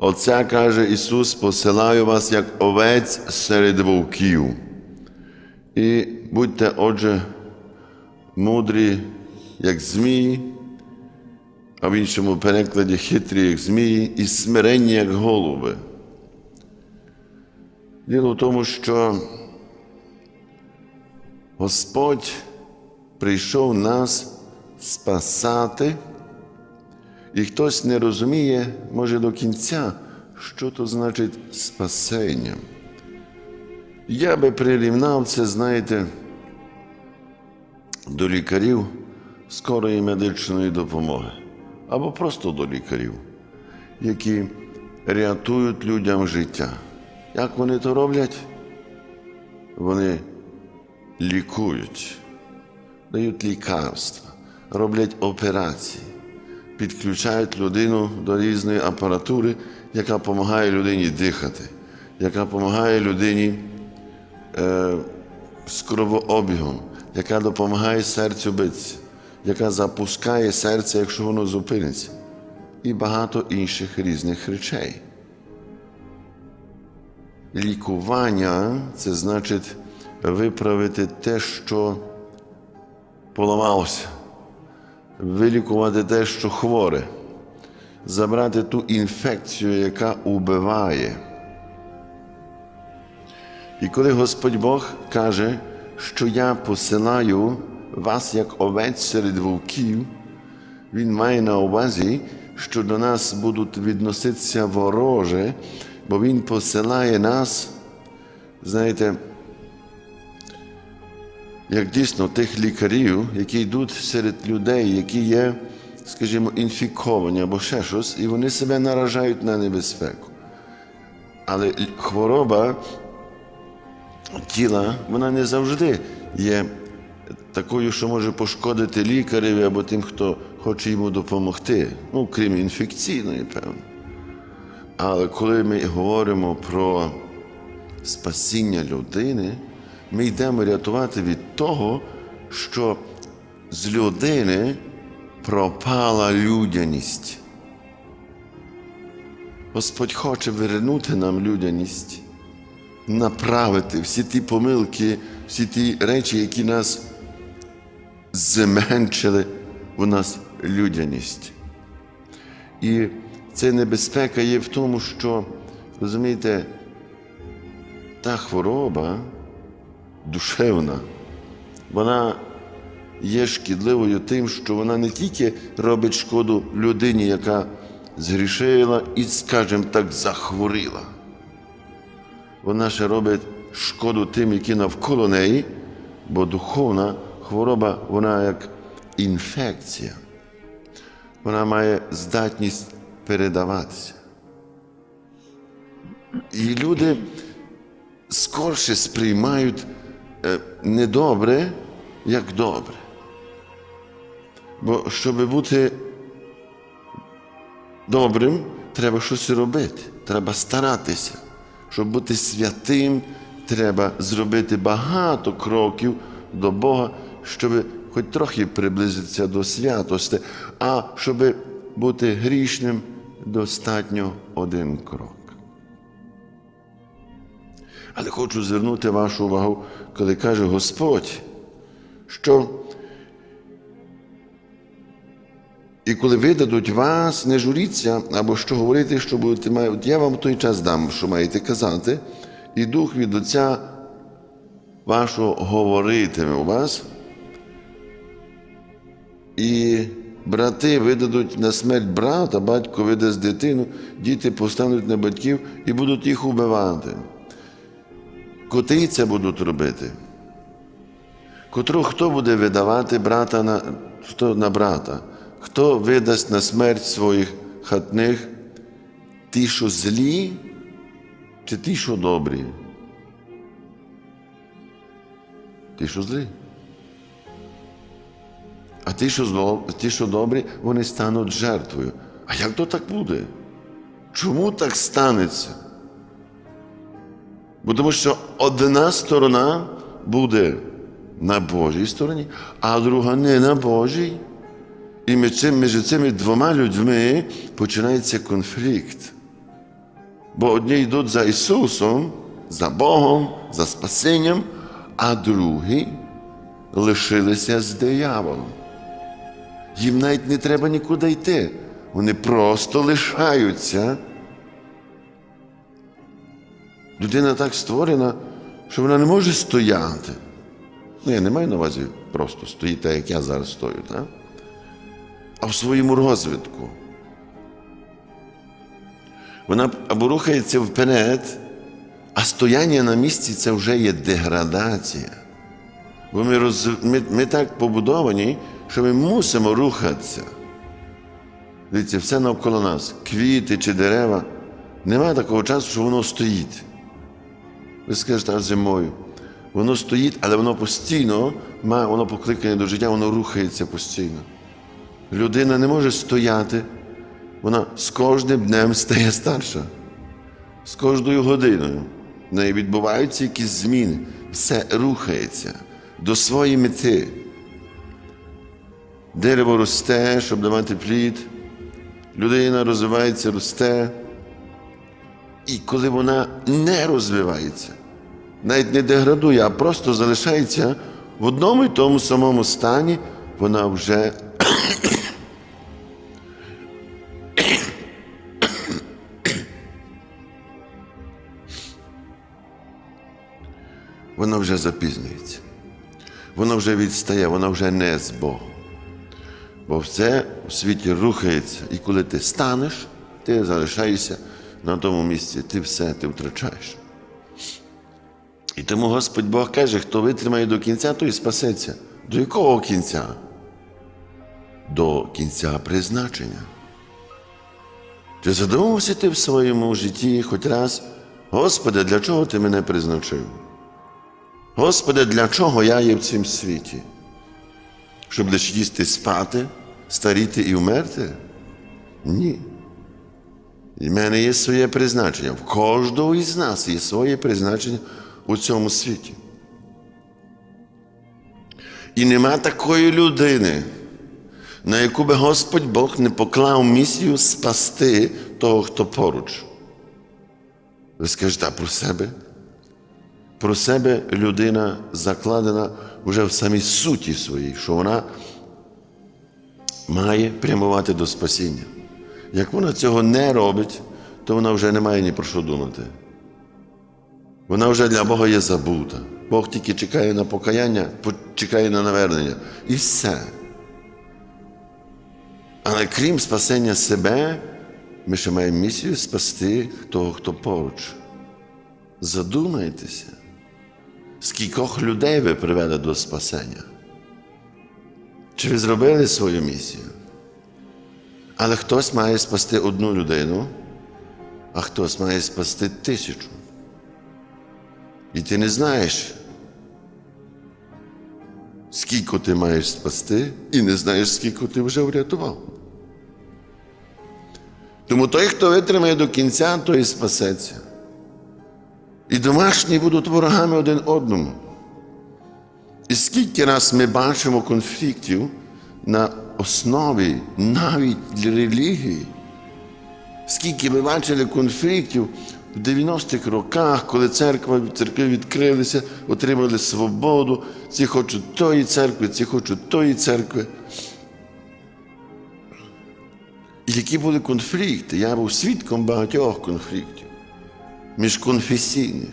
Оце каже Ісус, посилаю вас як овець серед вовків. І будьте, отже, мудрі, як змії, а в іншому перекладі хитрі, як змії, і смиренні, як голуби. Діло в тому, що Господь прийшов нас спасати, і хтось не розуміє, може, до кінця, що то значить спасення. Я би прирівнав це, знаєте, до лікарів скорої медичної допомоги або просто до лікарів, які рятують людям життя. Як вони то роблять? Вони лікують, дають лікарства, роблять операції, підключають людину до різної апаратури, яка допомагає людині дихати, яка допомагає людині е, з кровообігом, яка допомагає серцю битися, яка запускає серце, якщо воно зупиниться, і багато інших різних речей. Лікування це значить виправити те, що поламалося, вилікувати те, що хворе, забрати ту інфекцію, яка убиває. І коли Господь Бог каже, що я посилаю вас як овець серед вовків, Він має на увазі, що до нас будуть відноситися вороже, бо Він посилає нас, знаєте, як дійсно тих лікарів, які йдуть серед людей, які є, скажімо, інфіковані або ще щось, і вони себе наражають на небезпеку. Але хвороба тіла, вона не завжди є такою, що може пошкодити лікареві або тим, хто хоче йому допомогти, ну, крім інфекційної, певно. Але коли ми говоримо про спасіння людини, ми йдемо рятувати від того, що з людини пропала людяність. Господь хоче вернути нам людяність, направити всі ті помилки, всі ті речі, які нас зменшили у нас людяність. І ця небезпека є в тому, що, розумієте, та хвороба душевна, вона є шкідливою тим, що вона не тільки робить шкоду людині, яка згрішила і, скажімо так, захворіла. Вона ще робить шкоду тим, які навколо неї, бо духовна хвороба, вона як інфекція. Вона має здатність передаватися. І люди скорше сприймають недобре, як добре. Бо щоб бути добрим, треба щось робити, треба старатися. Щоб бути святим, треба зробити багато кроків до Бога, щоб хоч трохи приблизитися до святості, а щоб бути грішним, достатньо один крок. Але хочу звернути вашу увагу, коли каже Господь, що і коли видадуть вас, не журіться, або що говорити, що будете мати. Я вам той час дам, що маєте казати, і Дух від Отця вашого говоритиме у вас. І брати видадуть на смерть брата, батько видасть дитину, діти повстануть на батьків і будуть їх убивати. Коти це будуть робити. Котру хто буде видавати брата на, хто на брата? Хто видасть на смерть своїх хатних? Ті, що злі, чи ті, що добрі? Ті, що злі. А ті, що зло, ті, що добрі, вони стануть жертвою. А як то так буде? Чому так станеться? Бо тому що одна сторона буде на Божій стороні, а друга не на Божій. І між цими двома людьми починається конфлікт. Бо одні йдуть за Ісусом, за Богом, за спасінням, а другі лишилися з дияволом. Їм навіть не треба нікуди йти. Вони просто лишаються. Людина так створена, що вона не може стояти. Ну, я не маю на увазі просто стоїть так, як я зараз стою, так? а в своєму розвитку. Вона або рухається вперед, а стояння на місці це вже є деградація. Бо ми, роз... ми, ми так побудовані, що ми мусимо рухатися. Дивіться, все навколо нас, квіти чи дерева. Немає такого часу, що воно стоїть. Ви скажете, а зимою. Воно стоїть, але воно постійно має, воно покликане до життя, воно рухається постійно. Людина не може стояти, вона з кожним днем стає старша. З кожною годиною. В неї відбуваються якісь зміни. Все рухається до своєї мети. Дерево росте, щоб давати плід. Людина розвивається, росте. І коли вона не розвивається, навіть не деградує, а просто залишається в одному і тому самому стані, вона вже вона вже запізнюється. Вона вже відстає, вона вже не з Богом. Бо все у світі рухається, і коли ти станеш, ти залишаєшся на тому місці, ти все ти втрачаєш. І тому Господь Бог каже, хто витримає до кінця, той спасеться. До якого кінця? До кінця призначення. Чи задумався ти в своєму житті хоч раз, Господи, для чого ти мене призначив? Господи, для чого я є в цім світі? Щоб лише їсти спати, старіти і вмерти? Ні. І в мене є своє призначення. В кожного із нас є своє призначення у цьому світі. І нема такої людини, на яку би Господь Бог не поклав місію спасти того, хто поруч. Ви скажете, а про себе? Про себе людина закладена вже в самій суті своїй, що вона має прямувати до спасіння. Як вона цього не робить, то вона вже не має ні про що думати. Вона вже для Бога є забута. Бог тільки чекає на покаяння, чекає на навернення. І все. Але крім спасення себе, ми ще маємо місію спасти того, хто поруч. Задумайтеся, скількох людей ви привели до спасення. Чи ви зробили свою місію? Але хтось має спасти одну людину, а хтось має спасти тисячу. І ти не знаєш, скільки ти маєш спасти, і не знаєш, скільки ти вже врятував. Тому той, хто витримає до кінця, той і спасеться. І домашні будуть ворогами один одному. І скільки раз ми бачимо конфліктів на основі навіть для релігії, скільки ми бачили конфліктів в 90-х роках, коли церква, церкви відкрилися, отримали свободу, ці хочуть тої церкви, ці хочуть тої церкви. І які були конфлікти? Я був свідком багатьох конфліктів міжконфесійних.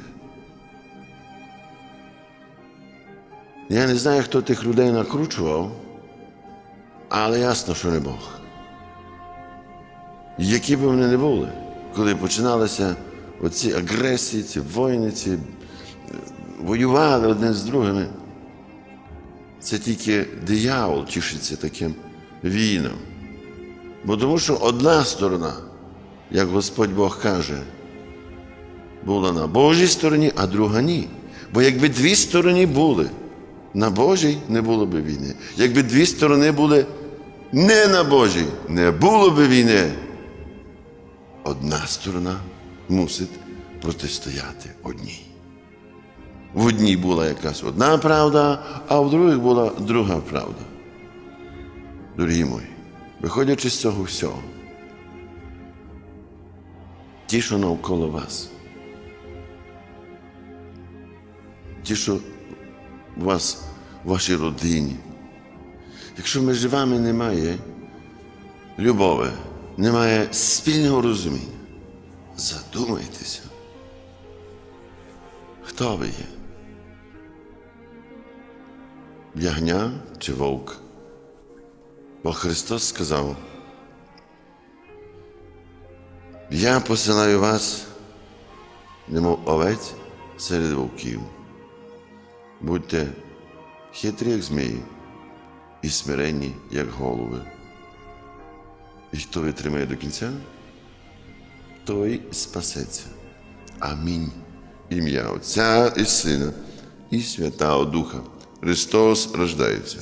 Я не знаю, хто тих людей накручував, але ясно, що не Бог. Які б вони не були, коли починалися оці агресії, ці війни, ці воювали одне з другими. Це тільки диявол тішиться таким війном. Бо тому що одна сторона, як Господь Бог каже, була на Божій стороні, а друга ні. Бо якби дві сторони були, на Божій не було б війни. Якби дві сторони були не на Божій, не було б війни. Одна сторона мусить протистояти одній. В одній була якась одна правда, а в других була друга правда. Дорогі мої, виходячи з цього всього, ті, що навколо вас. Ті, що вас в вашій родині. Якщо між вами немає любові, немає спільного розуміння, задумайтеся, хто ви є? Ягня чи вовк? Бо Христос сказав, я посилаю вас, немов овець серед вовків. Будьте хитрі, як змії, і смиренні, як голови. І хто витримає до кінця, той спасеться. Амінь. Ім'я Отця і Сина, і Святого Духа. Христос рождається.